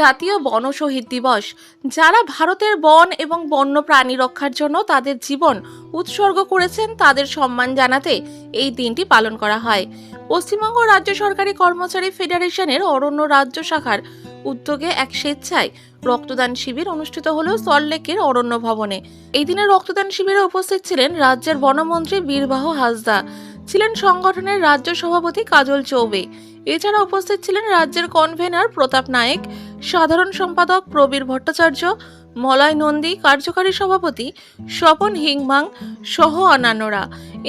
জাতীয় বন শহীদ দিবস। যারা ভারতের বন এবং বন্য প্রাণী রক্ষার জন্য তাদের জীবন উৎসর্গ করেছেন তাদের সম্মান জানাতে এই দিনটি পালন করা হয়। পশ্চিমবঙ্গ রাজ্য সরকারি কর্মচারী ফেডারেশনের অরণ্য রাজ্য শাখার উদ্যোগে এক স্বেচ্ছায় রক্তদান শিবির অনুষ্ঠিত হল সল্টলেকের অরণ্য ভবনে। এই দিনের রক্তদান শিবিরে উপস্থিত ছিলেন রাজ্যের বনমন্ত্রী বীরবাহ হাসদা, ছিলেন সংগঠনের রাজ্য সভাপতি কাজল চৌবে। এছাড়া উপস্থিত ছিলেন রাজ্যের কনভেনার প্রতাপ নায়েক সাধারণ সম্পাদক প্রবীর ভট্টাচার্য, মলয় নন্দী, কার্যকারী সভাপতি স্বপন হিংমাং সহ অন্যান্যরা।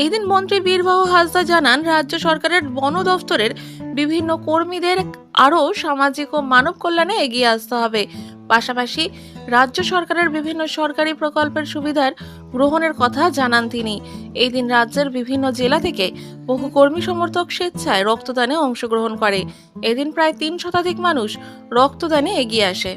এদিন মন্ত্রী বীরবাহ হাসদা জানান, রাজ্য সরকারের বন দফতরের বিভিন্ন কর্মীদের আরও সামাজিক ও মানব কল্যাণে এগিয়ে আসতে হবে। পাশাপাশি রাজ্য সরকারের বিভিন্ন সরকারি প্রকল্পের সুবিধার গ্রহণের কথা জানান তিনি। এই দিন রাজ্যের বিভিন্ন জেলা থেকে বহু কর্মী সমর্থক স্বেচ্ছায় রক্তদানে অংশগ্রহণ করে। এদিন প্রায় তিন শতাধিক মানুষ রক্তদানে এগিয়ে আসে।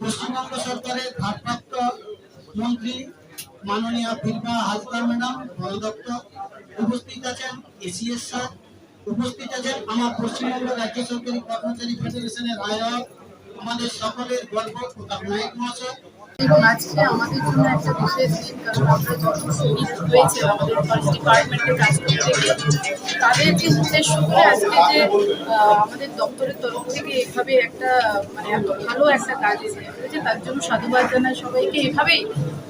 পশ্চিমবঙ্গ সরকারের ভারপ্রাপ্ত মন্ত্রী মাননীয় বীরবা হাসদার ম্যাডাম বন উপস্থিত আছেন এসিএস স্যার, উপস্থিত আছেন আমার পশ্চিমবঙ্গ রাজ্য সরকারি কর্মচারী ফেডারেশনের আয়োজক আমাদের সকলের গর্ব নায়ক মহাশয় এবং আজকে আমাদের জন্য একটা বিশেষ দিন, কারণ আমরা যত শহীদ রয়েছে আমাদের ফরেস্ট ডিপার্টমেন্টের কাজ করতে গিয়ে তাদের যে উদ্দেশ্য করে আজকে যে আমাদের দপ্তরের তরফ থেকে এভাবে একটা মানে এত ভালো একটা কাজ এসে হয়েছে তার জন্য সাধুবাদ জানাই সবাইকে। এভাবেই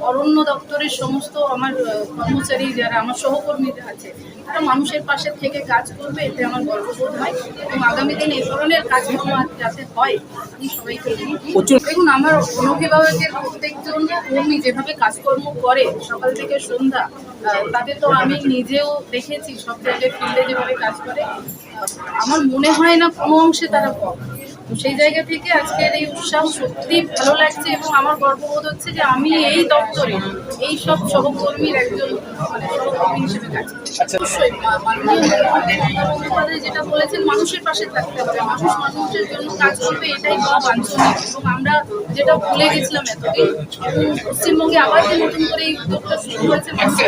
অরণ্য দপ্তরের সমস্ত আমার কর্মচারী যারা আমার সহকর্মীরা আছে তারা মানুষের পাশে থেকে কাজ করবে এতে আমার গর্ববোধ হয়। এবং আগামী দিনে এই ধরনের কাজকর্ম যাতে হয় আমি সবাইকে। দেখুন আমার অভিভাবকের প্রত্যেকজন কর্মী যেভাবে কাজকর্ম করে সকাল থেকে সন্ধ্যা তাদের তো আমি নিজেও দেখেছি সব জায়গায় ফিল্ডে যেভাবে কাজ করে আমার মনে হয় না কোনো অংশে তারা কম। তো সেই জায়গা থেকে আজকের এই উৎসাহ সত্যি ভালো লাগছে এবং আমার গর্ববোধ হচ্ছে যে আমি এই দপ্তরে এই সব সহকর্মীর একজন মানে সহকর্মী হিসেবে কাজ করছি অবশ্যই মাননীয় যেটা বলেছেন মানুষের পাশে থাকতে হবে। মানুষ মানুষের জন্য কাজ করবে এটাই বড় বাঞ্ছনীয়। এবং আমরা যেটা ভুলে গেছিলাম এতদিন এবং পশ্চিমবঙ্গে আবার যে নতুন করে এই উদ্যোগটা শুরু হয়েছে মানুষ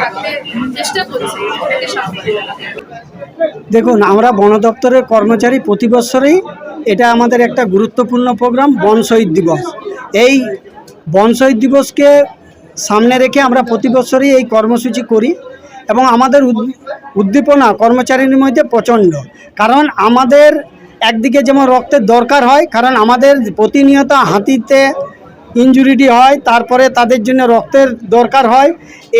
থাকতে চেষ্টা করছে দেখুন আমরা বন দপ্তরের কর্মচারী প্রতি বছরেই এটা আমাদের একটা গুরুত্বপূর্ণ প্রোগ্রাম, বন শহীদ দিবস। এই বন শহীদ দিবসকে সামনে রেখে আমরা প্রতি বছরই এই কর্মসূচি করি এবং আমাদের উদ্দীপনা কর্মচারীর মধ্যে প্রচণ্ড। কারণ আমাদের একদিকে যেমন রক্তের দরকার হয়, কারণ আমাদের প্রতিনিয়ত হাতিতে ইনজুরিটি হয়, তারপরে তাদের জন্য রক্তের দরকার হয়।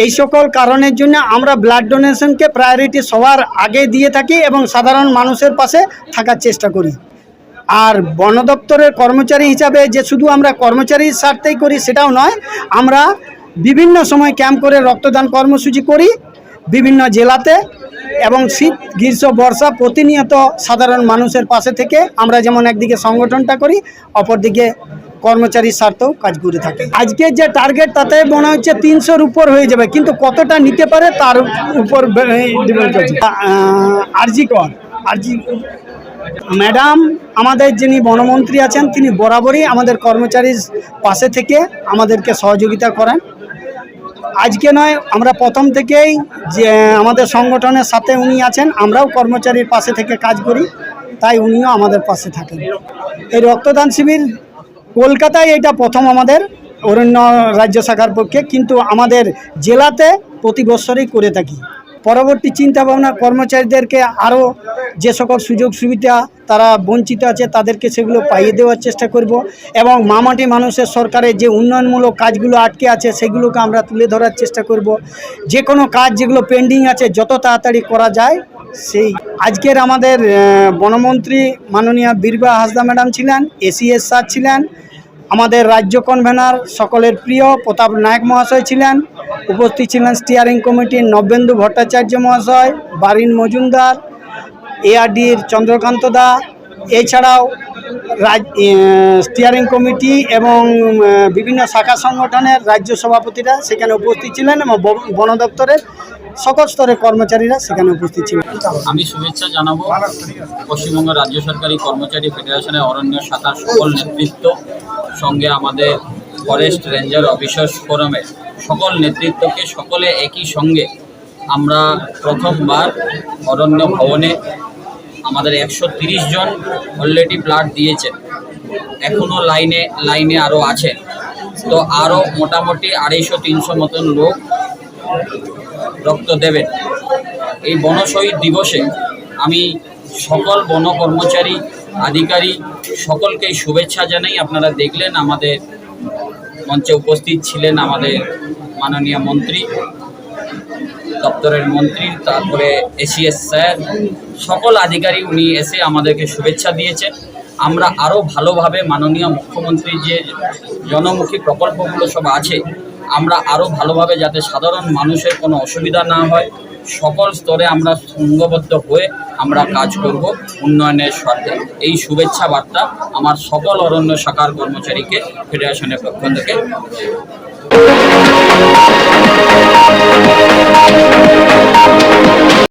এই সকল কারণের জন্য আমরা ব্লাড ডোনেশনকে প্রায়োরিটি সবার আগে দিয়ে থাকি এবং সাধারণ মানুষের পাশে থাকার চেষ্টা করি। আর বন দপ্তরের কর্মচারী হিসাবে যে শুধু আমরা কর্মচারীর স্বার্থেই করি সেটাও নয়, আমরা বিভিন্ন সময় ক্যাম্প করে রক্তদান কর্মসূচি করি বিভিন্ন জেলাতে এবং শীত, গ্রীষ্ম, বর্ষা প্রতিনিয়ত সাধারণ মানুষের পাশে থেকে আমরা যেমন একদিকে সংগঠনটা করি, অপরদিকে কর্মচারীর স্বার্থেও কাজ করে থাকে। আজকে যে টার্গেট তাতে মনে হচ্ছে তিনশোর উপর হয়ে যাবে, কিন্তু কতটা নিতে পারে তার উপর ডিপেন্ড আরজি কর। আরজি ম্যাডাম, আমাদের যিনি বনমন্ত্রী আছেন, তিনি বরাবরই আমাদের কর্মচারীর পাশে থেকে আমাদেরকে সহযোগিতা করেন। আজকে নয়, আমরা প্রথম থেকেই যে আমাদের সংগঠনের সাথে উনি আছেন, আমরাও কর্মচারীর পাশে থেকে কাজ করি, তাই উনিও আমাদের পাশে থাকেন। এই রক্তদান শিবির কলকাতায় এটা প্রথম আমাদের, অরণ্য রাজ্য শাখার পক্ষে, কিন্তু আমাদের জেলাতে প্রতি বছরই করে থাকি। পরবর্তী চিন্তাভাবনা কর্মচারীদেরকে আরও যে সকল সুযোগ সুবিধা তারা বঞ্চিত আছে তাদেরকে সেগুলো পাইয়ে দেওয়ার চেষ্টা করব এবং মামাটি মানুষের সরকারের যে উন্নয়নমূলক কাজগুলো আটকে আছে সেগুলোকে আমরা তুলে ধরার চেষ্টা করব। যে কোনো কাজ যেগুলো পেন্ডিং আছে যত তাড়াতাড়ি করা যায় সেই আজকের আমাদের বনমন্ত্রী মাননীয় বীরবা হাসদা ম্যাডাম ছিলেন, এসিএস স্যার ছিলেন, আমাদের রাজ্য কনভেনার সকলের প্রিয় প্রতাপ নায়ক মহাশয় ছিলেন উপস্থিত ছিলেন স্টিয়ারিং কমিটির নবেন্দু ভট্টাচার্য মহাশয়, বারিন মজুমদার এআরডির চন্দ্রকান্ত দা, এছাড়াও রাজ স্টিয়ারিং কমিটি এবং বিভিন্ন শাখা সংগঠনের রাজ্য সভাপতিরা সেখানে উপস্থিত ছিলেন এবং বন দপ্তরের সকল স্তরের কর্মচারীরা সেখানে উপস্থিত ছিলেন। আমি শুভেচ্ছা জানাব পশ্চিমবঙ্গ রাজ্য সরকারি কর্মচারী ফেডারেশনের অরণ্য শাখার সকল নেতৃত্ব সঙ্গে আমাদের ফরেস্ট রেঞ্জার অফিসার্স ফোরামের সকল নেতৃত্বকে সকলে একই সঙ্গে আমরা প্রথমবার অরণ্য ভবনে আমাদের একশো জন অলরেডি ব্লাড দিয়েছেন। এখনও লাইনে লাইনে আরও আছে। তো আরও মোটামুটি আড়াইশো, তিনশো মতন লোক রক্ত দেবেন। এই বন শহীদ দিবসে আমি সকল বন কর্মচারী আধিকারিক সকলকেই শুভেচ্ছা জানাই। আপনারা দেখলেন আমাদের মঞ্চে উপস্থিত ছিলেন আমাদের মাননীয় মন্ত্রী, দপ্তরের মন্ত্রী, তারপরে এসিএস স্যার, সকল আধিকারিক উনি এসে আমাদেরকে শুভেচ্ছা দিয়েছেন। আমরা আরও ভালোভাবে মাননীয় মুখ্যমন্ত্রীর যে জনমুখী প্রকল্পগুলো সব আছে, আমরা আরও ভালোভাবে যাতে সাধারণ মানুষের কোনো অসুবিধা না হয়, সকল স্তরে আমরা সঙ্গবদ্ধ হয়ে আমরা কাজ করব উন্নয়নের স্বার্থে। এই শুভেচ্ছা বার্তা আমার সকল অরণ্য শাখার কর্মচারীকে, ফেডারেশনের পক্ষ থেকে। Thank